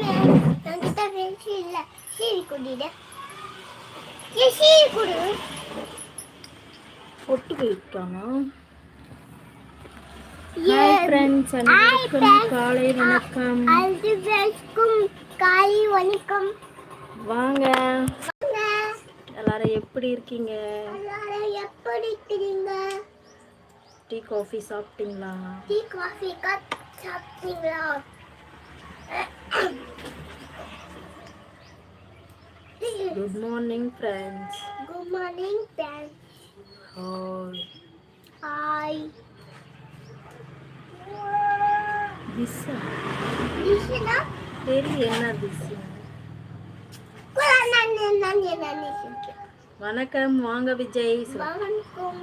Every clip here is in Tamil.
என்கிட்ட இல்ல கொடிட ஏ கொடு ஹாய் ஃப்ரெண்ட்ஸ் அனைவருக்கும் friends. காலை வணக்கம். ஃப்ரெண்ட்ஸ்க்கும் காலை வணக்கம். வாங்க. எல்லாரும் எப்படி இருக்கீங்க? எப்படி இருக்கிறீங்க டீ காஃபி சாப்பிட்டீங்களா? டீ காஃபி சாப்பிட்டீங்களா? good morning friends good morning friends hi hi this நிஷனா தெரியல என்ன திஸ் குலா நான் நான் நான் நிஷனா வணக்கம் வாங்க விஜய் சொ- வணக்கம்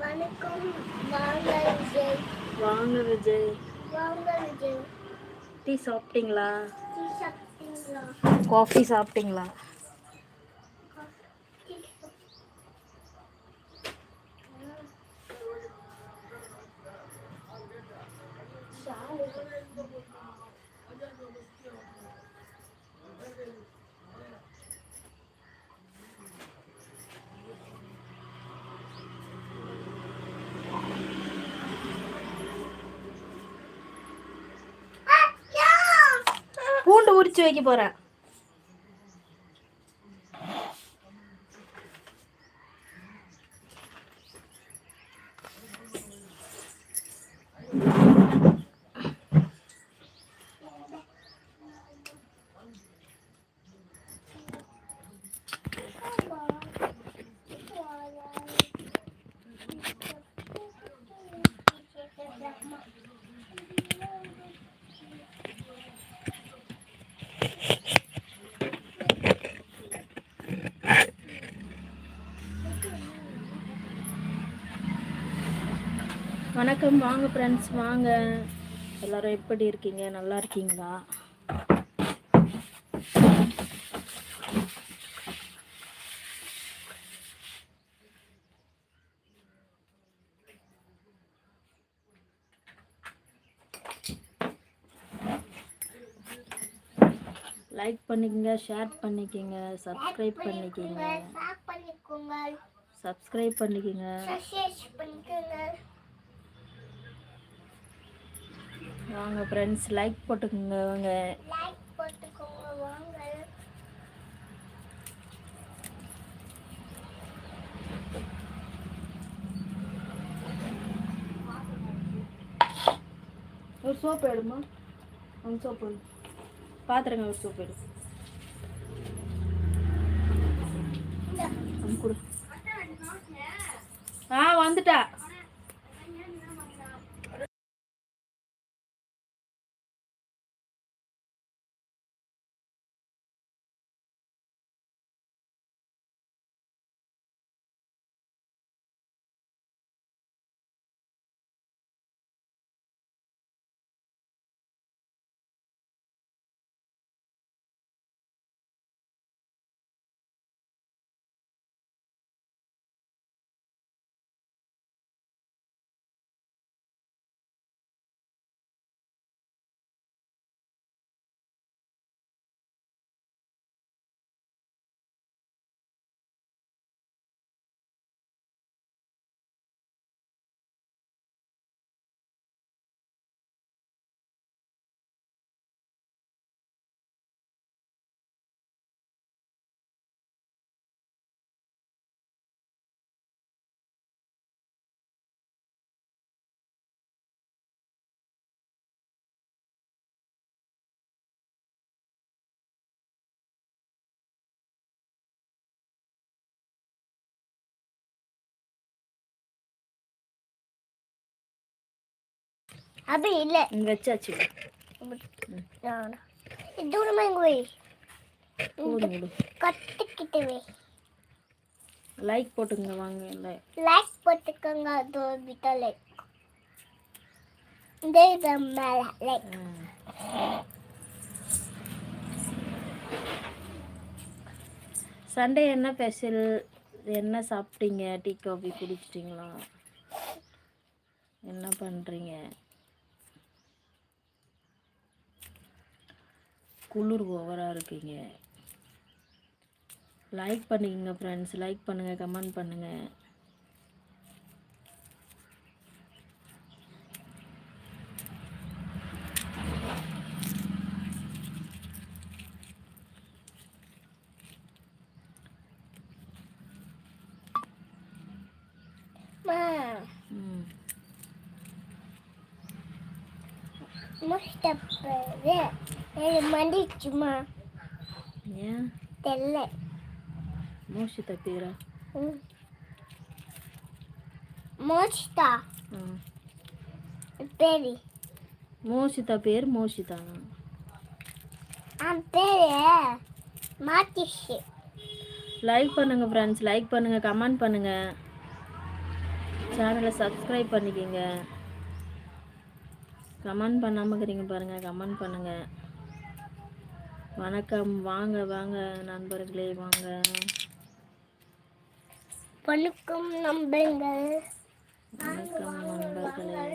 வணக்கம் வாங்க விஜய் வாங்க விஜய் வாங்க விஜய் டீ சாப்பிட்டீங்களா? காஃபி சாப்பிட்டீங்களா? ഉച്ചയ്ക്ക് പോരാ. வணக்கம். வாங்க ஃப்ரெண்ட்ஸ் வாங்க. எல்லாரும் எப்படி இருக்கீங்க? நல்லா இருக்கீங்களா? லைக் பண்ணிக்கங்க ஷேர் பண்ணிக்கங்க சப்ஸ்கிரைப் பண்ணிக்கங்க. சாப் பண்ணிக்கோங்க. சப்ஸ்கிரைப் பண்ணிக்கங்க சர்ச் பண்ணிக்கோங்க வாங்க ஃப்ரெண்ட்ஸ் லைக் போட்டுக்கோங்க வாங்க. லைக் போட்டுக்கோங்க வாங்க. ஒரு சோப்பு எடுமா? ஒரு சோப்பு எடு. பாத்திரங்க ஒரு சோப்பு எடு. கொடு. ஆ வந்துட்டா. அப்படி இல்லை. இங்க வச்சாச்சு தூரமாக இங்கே விடு கற்றுக்கிட்டு லைக் போட்டுங்க வாங்க இல்லை லைக் போட்டுக்கோங்க அது விட்ட லைக் இந்த இது மேலே லைக் சண்டே என்ன ஸ்பெஷல் என்ன சாப்பிட்டீங்க? டீ காஃபி குடிச்சிட்டிங்களா? என்ன பண்ணுறீங்க குளிர் ஓவராக இருக்கீங்க. லைக் பண்ணிக்கங்க ஃப்ரெண்ட்ஸ் லைக் பண்ணுங்கள் கமெண்ட் பண்ணுங்கள் ம். முஸ்தப்பது எனக்கு மண்டிச்சுமா ஏன்? தெரியல. மூச்சு தப்பீரா ம். மோச்சிதா ம் பேரு. மோஷிதா பேர் மோஷிதானா? ஆ பேரு மாத்திச்சு லைக் பண்ணுங்கள் ஃப்ரெண்ட்ஸ் லைக் பண்ணுங்கள் கமெண்ட் பண்ணுங்கள் சேனலை சப்ஸ்கிரைப் பண்ணிக்கோங்க. கமெண்ட் பண்ணாமல் இருக்கிறீங்க பாருங்கள் கமெண்ட் பண்ணுங்கள் வணக்கம். வாங்க வாங்க நண்பர்களே வாங்க. வணக்கம் நம்புங்கள் வணக்கம் நண்பர்களே.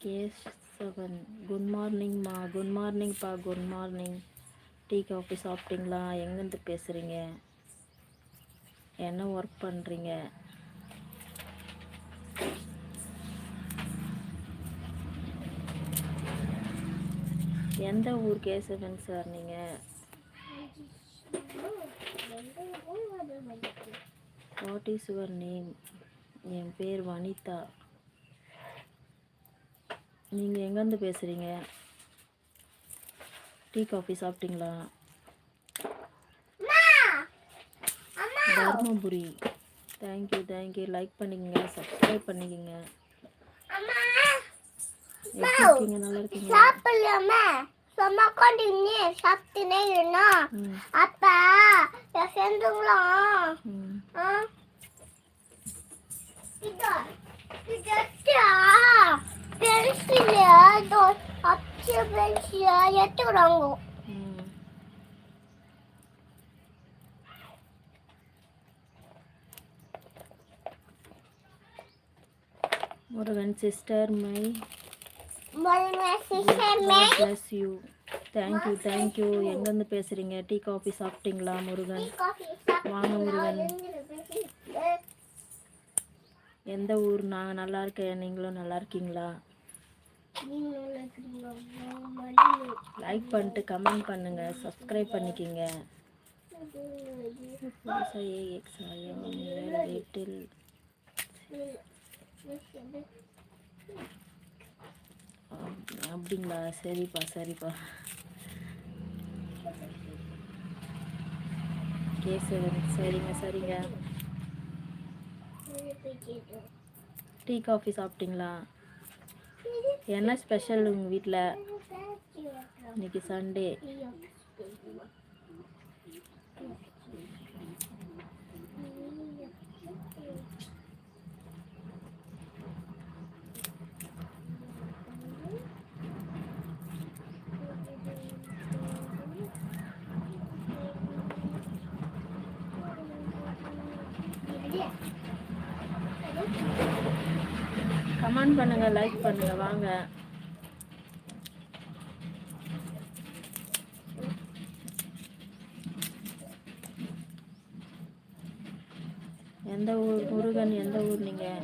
கேசவன் குட் மார்னிங் மா. குட் மார்னிங் பா. Good morning. டீ காஃபி சாப்பிட்டீங்களா? எங்கேருந்து பேசுகிறீங்க என்ன ஒர்க் பண்ணுறீங்க எந்த ஊர் கேசவன் சார் நீங்கள் வாட் இஸ் யுவர் நேம் என் பேர் வனிதா. நீங்கள் எங்கேருந்து பேசுகிறீங்க டீ காஃபி சாப்பிட்டீங்களா? Dharmapuri. Thank you thank you like பண்ணிக்கங்க சப்ஸ்கிரைப் பண்ணிக்கங்க. இருக்கீங்க? நல்லா இருக்கீங்களா? சாப்பிடலாமா சும்மா கொண்டிங்க சாப்பிட்டுனே இருந்தோம். அப்பா சேர்ந்துங்களோம் பென்சில் அச்சு பென்சில் எடுத்துக்கிறாங்க ம் Murugan sister may bless you thank you thank you எங்கேருந்து பேசுகிறீங்க டீ காஃபி சாப்பிட்டீங்களா முருகன்? வாங்க முருகன். எந்த ஊர்? நான் நல்லா இருக்கேன். நீங்களும் நல்லா இருக்கீங்களா? லைக் பண்ணிட்டு கமெண்ட் பண்ணுங்க. சப்ஸ்கிரைப் பண்ணிக்கிங்க. வீட்டில் அப்படிங்களா? சரிப்பா சரிப்பா. கேசவன் சரிங்க சரிங்க. டீ காஃபி சாப்பிட்டீங்களா? என்ன ஸ்பெஷல் உங்கள் வீட்டில் இன்னைக்கு சண்டே கமெண்ட் பண்ணுங்க லைக் பண்ணுங்க வாங்க. எந்த ஊர் முருகன் எந்த ஊர் நீங்கள்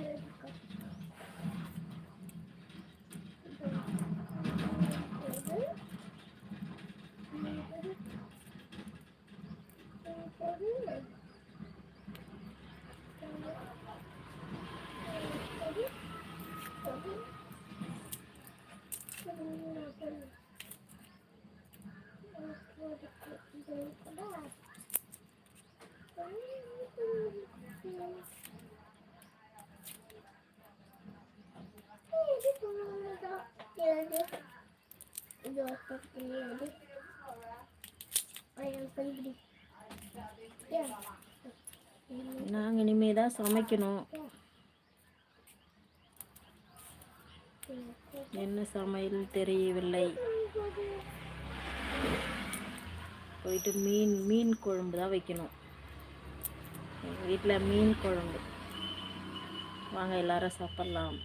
தான் சமைக்கணும். என்ன சமையல் தெரியவில்லை. போயிட்டு மீன் மீன் குழம்பு தான் வைக்கணும். எங்கள் வீட்டில் மீன் குழம்பு. வாங்க எல்லாரும் சாப்பிட்லாம்.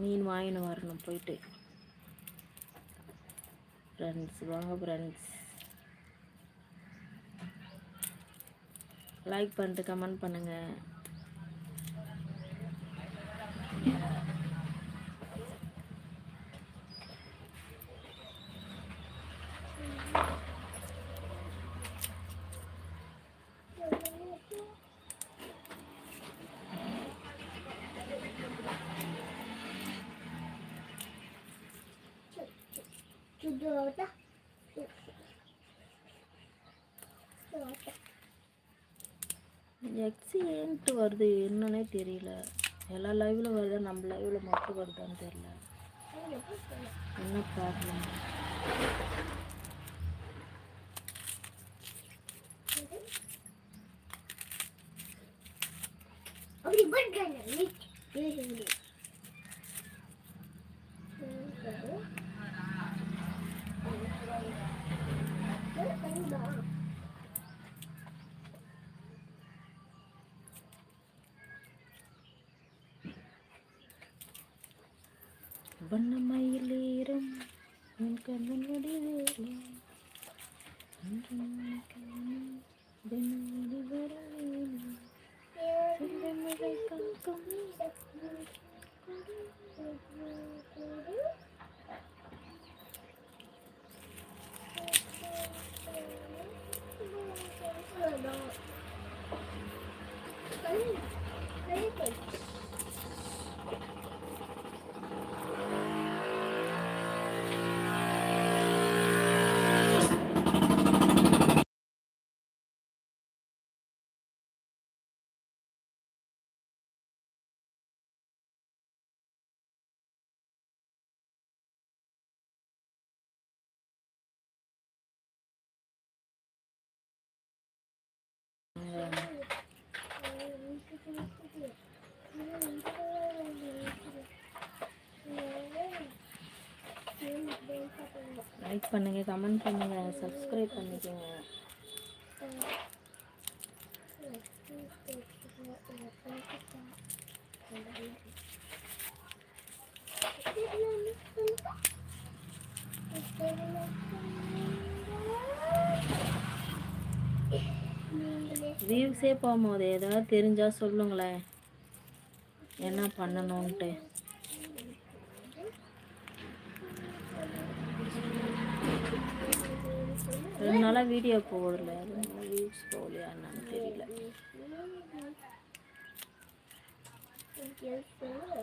மீன் வாங்கின்னு வரணும் போயிட்டு. ஃப்ரெண்ட்ஸ் வாங்க ஃப்ரெண்ட்ஸ் லைக் பண்ணிட்டு கமெண்ட் பண்ணுங்கள் சுத்தோட்டா எக்ஸிடென்ட் வருது என்னன்னே தெரியல. எல்லா லைவில் வருதா நம்ம லைவில் மட்டும் வருதான்னு தெரியல. என்ன ப்ராப்ளம் அப்படி பண்ணுறேன் benar லைக் பண்ணுங்க கமெண்ட் பண்ணுங்க சப்ஸ்கிரைப் பண்ணிக்கோங்க. வியூஸே போகும்போது ஏதாவது தெரிஞ்சால் சொல்லுங்களேன். என்ன பண்ணணும்ன்ட்டு. ரெண்டு நாளாக வீடியோ போடல. வியூஸ் போகலையா என்னன்னு தெரியல. சொல்லு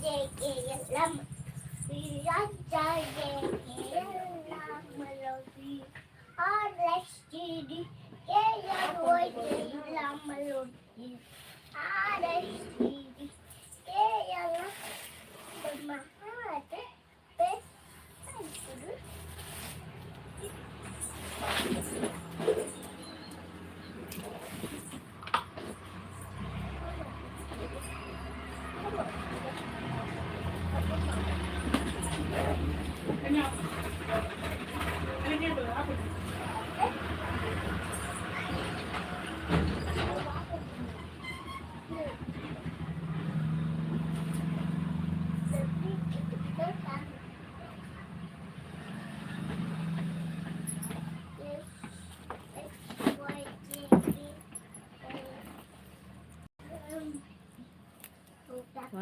Jake, iyan lang.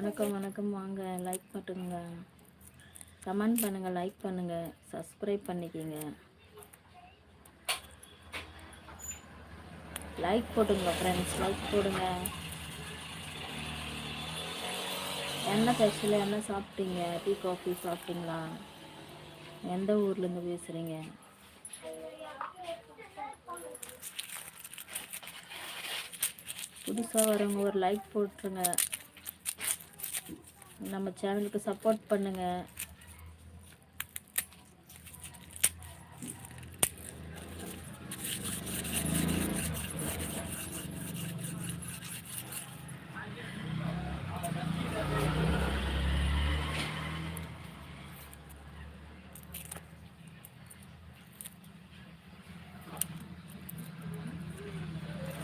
வணக்கம் வணக்கம். வாங்க லைக் பண்ணுங்க. கமெண்ட் பண்ணுங்க லைக் பண்ணுங்க. சப்ஸ்கிரைப் பண்ணிக்கிங்க. லைக் போடுங்க ஃப்ரெண்ட்ஸ் லைக் போடுங்க. என்ன ஸ்பெஷல் என்ன சாப்பிட்டீங்க? டீ காஃபி சாப்பிட்டீங்களா? எந்த ஊர்லேருந்து பேசுகிறீங்க புதுசாக வரவங்க ஒரு லைக் போட்டுருங்க. நம்ம சேனலுக்கு சப்போர்ட் பண்ணுங்க.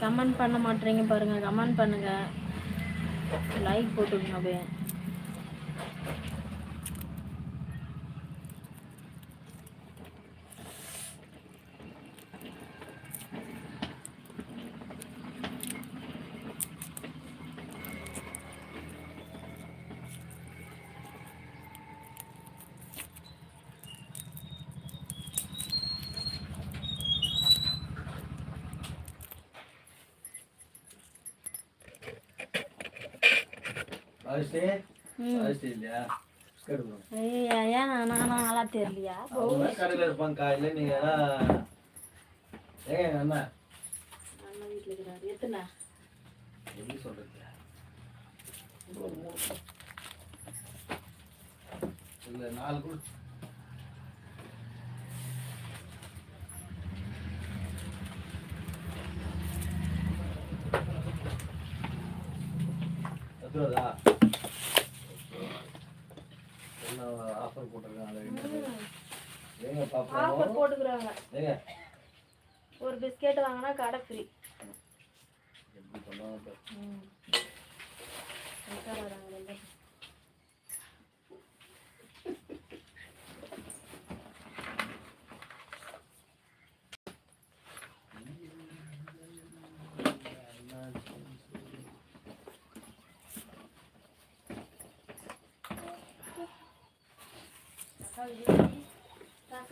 கமெண்ட் பண்ண மாட்டேறீங்க பாருங்கள் கமெண்ட் பண்ணுங்கள் லைக் போட்டுருங்க அப்படியே ராஜஸ்ரீ ம் ராஜஸ்ரீ இல்லையா பிஸ்கட் ப்ரோ ஐயா ஏன் நான் நல்லா தெரியலையா கடையில் இருப்பாங்க காலையில நீங்க ஏங்க அண்ணா அண்ணன் வீட்டில் இருக்கிறாரு எத்தனை எப்படி சொல்றது இல்ல நாலு கூட எத்தனை ரூபா? என்ன ஆஃபர் போட்டிருக்காங்க ஏங்க ஆஃபர் ஏங்க. ஒரு பிஸ்கெட் வாங்கினா கடை ஃப்ரீ எப்படி பண்ணுவாங்க பாரு. ம்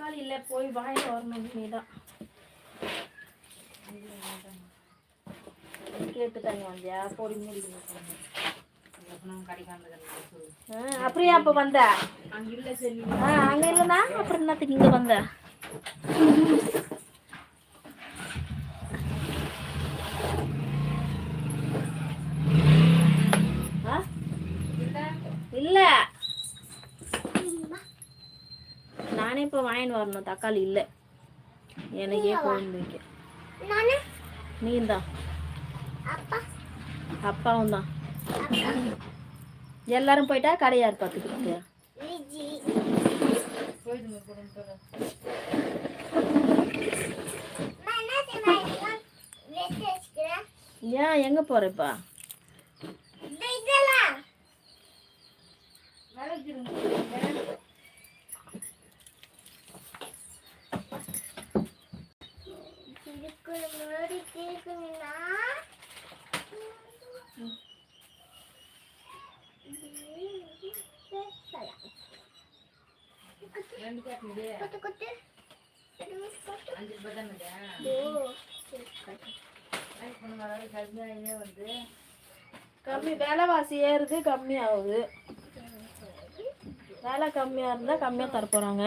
தக்காளி இல்லை போய் வாங்கிட்டு வரணும் நீ தான் கேட்டு தண்ணி வந்தியா? பொடி மூடி அப்படியா அப்போ வந்த? அங்க அங்கே அப்புறம் என்னத்துக்கு இங்க வந்த? ஆ? இல்லை. நானே இப்போ வாங்கிட்டு வரணும். தக்காளி இல்லை. எனக்கே நானு? நீ தான் அப்பா? அப்பாவும் தான். எல்லாரும் போயிட்டா? கடையார் பார்த்துக்கிட்டு? ஏன்? எங்கே போகிறப்பா இந்த ஓ கம்மி விலைவாசி ஏறுது கம்மி ஆகுது வேலை கம்மியாக இருந்தால் கம்மியாக தர போகிறாங்க